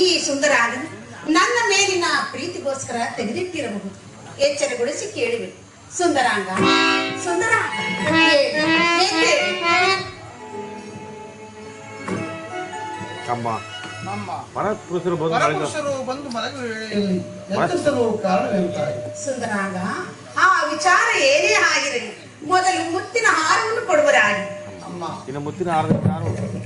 ಈ ಸುಂದರ ಹಾಡನ್ನು ನನ್ನ ಮೇಲಿನ ಪ್ರೀತಿಗೋಸ್ಕರ ತೆಗೆದಿಟ್ಟಿರಬಹುದು. ಎಚ್ಚರಗೊಳಿಸಿ ಕೇಳಿವೆ. ಸುಂದರಾಂಗ ಸುಂದರ ಬಂದು ಸುಂದರಾಂಗ ಆ ವಿಚಾರ ಏನೇ ಆಗಿರಲಿ ಮೊದಲು ಮುತ್ತಿನ ಹಾರವನ್ನು ಕೊಡುವರಾಗಿ. ಇನ್ನು ಮುತ್ತಿನ ಹಾರದ ವಿಚಾರ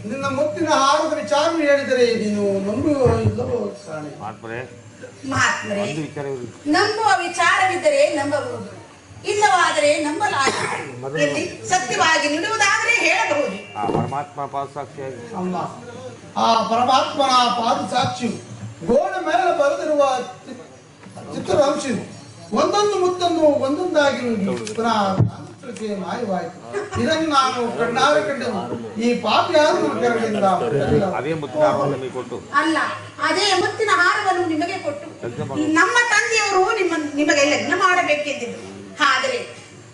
ನಿನ್ನ ಮುತ್ತಿನ ಹಾರದ ವಿಚಾರ ಹೇಳಿದರೆ ನೀನು ನಂಬುವ ಇಲ್ಲವೋ ಕಾಣೆ. ಒಂದು ವಿಚಾರ. ನಂಬುವ ವಿಚಾರವಿದ್ದರೆ ನಂಬಬಹುದು. ಇಲ್ಲವಾದರೆ ನಂಬಲಾಗದು ಇಲ್ಲಿ ಸತ್ಯವಾಗಿ ನಿಡುವುದಾದರೆ ಹೇಳಬಹುದು. ಆ ಪರಮಾತ್ಮ ಪಾದ ಸಾಕ್ಷಿಯಾಗಿ ಅಮ್ಮ ಆ ಪರಮಾತ್ಮನ ಪಾದ ಸಾಕ್ಷಿ ಗೋಡೆ ಮೇಲೆ ಬರೆದಿರುವ ಚಿ- ಚಿತ್ರಾಂಶ ಒಂದೊಂದು ಮುತ್ತನ್ನು ಒಂದೊಂದಾಗಿ ಪುನಃ ಕಾಂತಕ್ಕೆ ಮಾಯವಾಯಿತು ಇದನ್ನು ನಾನು ಕಣ್ಣಾರೆ ಈ ಅದೇ ಮುತ್ತಿನ ಹಾರವನ್ನು ನಮಗೆ ಕೊಟ್ಟು ಅಲ್ಲ ಅದೇ ಮುತ್ತಿನ ಹಾರವನ್ನು ನಿಮಗೆ ಕೊಟ್ಟು ನಮ್ಮ ತಂದೆಯವರು ನಿಮ್ಮ ನಿಮಗೆ ಲಗ್ನ ಮಾಡಬೇಕೆಂದಿದ್ರು. ಆದರೆ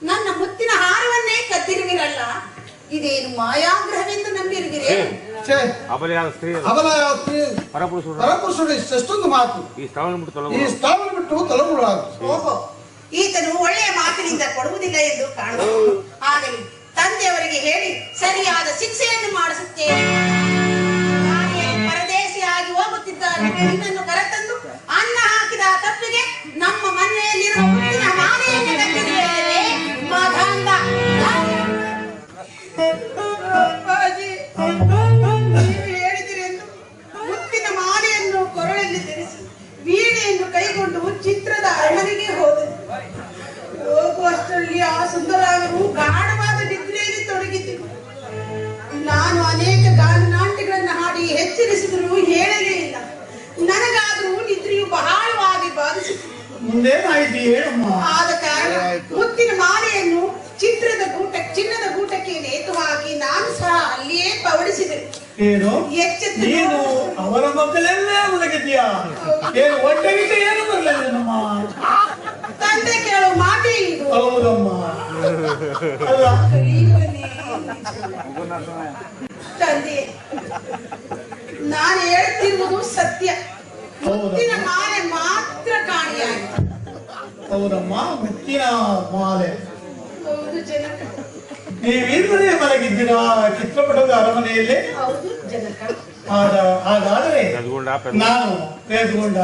ನನ್ನ ಮುತ್ತಿನ ಹಾರವನ್ನೇ ಕತ್ತಿರುವಿರಲ್ಲ ಇದೇನು ಮಾಯಾಗ್ರಹವೆಂದು ನಂಬಿರುವಿರೇ? ಪರಪುರುಷರು. ಎಷ್ಟೊಂದು ಮಾತು. ಈ ಸ್ಥಳ ಬಿಟ್ಟು ಈ ತೊಲಗು ಸ್ಥಳ ಬಿಟ್ಟು ತಲೆಮುಳಾಗ ಓಹೋ ಈತನು ಒಳ್ಳೆಯ ಮಾತಿನಿಂದ ಕೊಡುವುದಿಲ್ಲ ಎಂದು ಕಾಣಬಹುದು ಆಗಲಿ ತಂದೆಯವರಿಗೆ ಹೇಳಿ ಸರಿಯಾದ ಶಿಕ್ಷೆಯನ್ನು ಮಾಡಿಸುತ್ತೇನೆ. ನಾನೇ ಪರದೇಶಿಯಾಗಿ ಹೋಗುತ್ತಿದ್ದಾರೆ ನಿನ್ನನ್ನು ಕರೆತಂದು ಅನ್ನ ಹಾಕಿದ ತಪ್ಪಿಗೆ ನಮ್ಮ ಮನೆಯಲ್ಲಿರುವ ಮುತ್ತಿನ ಮಾಲೆಯನ್ನು ಕದ್ದಿರುವೆಯಲ್ಲವೇ? ಮಾಧಾಂಗ. ಅಪ್ಪಾಜಿ ನೀವು ಹೇಳಿದಿರಿ ಎಂದು ಮುತ್ತಿನ ಮಾಲೆಯನ್ನು ಕೊರಳಲ್ಲಿ ಧರಿಸಿ ವೀಣೆಯನ್ನು ಕೈಗೊಂಡು ಚಿತ್ರದ ಅರಮನೆಗೆ ಹೋಗುವಷ್ಟರಲ್ಲಿ ಆ ಸುಂದರಾಗರು ಗಾಢವಾದ ನಿದ್ರೆಯಲ್ಲಿ ತೊಡಗಿದ್ದರು ನಾನು ಅನೇಕ ಗಾನನಾಟ್ಯಗಳನ್ನು ಹಾಡಿ ಎಚ್ಚರಿಸಿದರೂ ಹೇಳಲೇ ಇಲ್ಲ. ನನಗಾದರೂ ನಿದ್ರೆಯು ಬಹಳವಾಗಿ ಬಾಧಿಸಿತು. ಮುಂದೇನಾಯ್ತು ಹೇಳಮ್ಮ? ಆದ ಕಾರಣ ಮುತ್ತಿನ ಮಾಲೆಯನ್ನು ಚಿತ್ರದ ಗೂಟ ಚಿನ್ನದ ಗೂಟಕ್ಕೆ ನೇತು ಹಾಕಿ ನಾನು ಸಹ ಅಲ್ಲಿಯೇ ಪವಡಿಸಿದೆ ಏನು? ಎಚ್ಚೆತ್ತು ನೀನು ಅವರ ಮಕ್ಕಳೆಲ್ಲ ಮುಲಗಿದ್ಯಾ ಏನು ಹೊಟ್ಟೆ ಏನು ಬರಲಿಲ್ಲ ನಮ್ಮ? ಮಾತೇ ಇದು ಹೌದಮ್ಮ. ಅಲ್ಲ. ತಂದೆ ನಾನು ಹೇಳ್ತಿರುವುದು ಸತ್ಯ. ಹೌದಾ? ಮುತ್ತಿನ ಮಾಲೆ ಮಾತ್ರ ಕಾಣಿಯಾಗಿದೆ. ಹೌದಮ್ಮ ಮುತ್ತಿನ ಮಾಲೆ. ಹೌದು ಜನಕ. ನೀವಿಬ್ಬರೇ ಮಲಗಿದ್ದೀರಾ ಚಿತ್ರಪಟದ ಅರಮನೆಯಲ್ಲಿ? ಹೌದು ಜನಕ. ಆದ ಹಾಗಾದರೆ ಎದ್ಕೊಂಡ ನಾನು ತೆಗೆದುಕೊಂಡ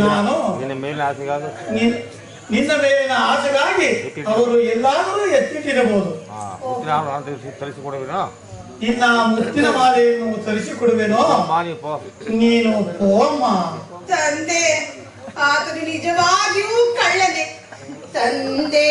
ನಾನು ನಿನ್ನ ಮೇಲಿನ ಆಸೆಗಾದ ನಿನ್- ನಿನ್ನ ಮೇಲಿನ ಆಸೆಗಾಗಿ ಅವರು ಎಲ್ಲಾದರೂ ಎತ್ತಿಟ್ಟಿರಬಹುದು. ಆ ಮುತ್ತಿನ ಮಾಲೆಯನ್ನು ತರಿಸಿಕೊಡುವೆನೋ? ನೀನು ಹೋಮ್ಮ ತಂದೆ ಆತನು ನಿಜವಾಗಿಯೂ ಕಳ್ಳನೆ. ತಂದೆ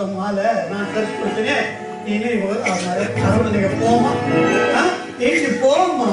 அந்த மாலை நான் சர்ச் கொடுத்தேன் இனி ஒரு அவங்க போமா இனி போமா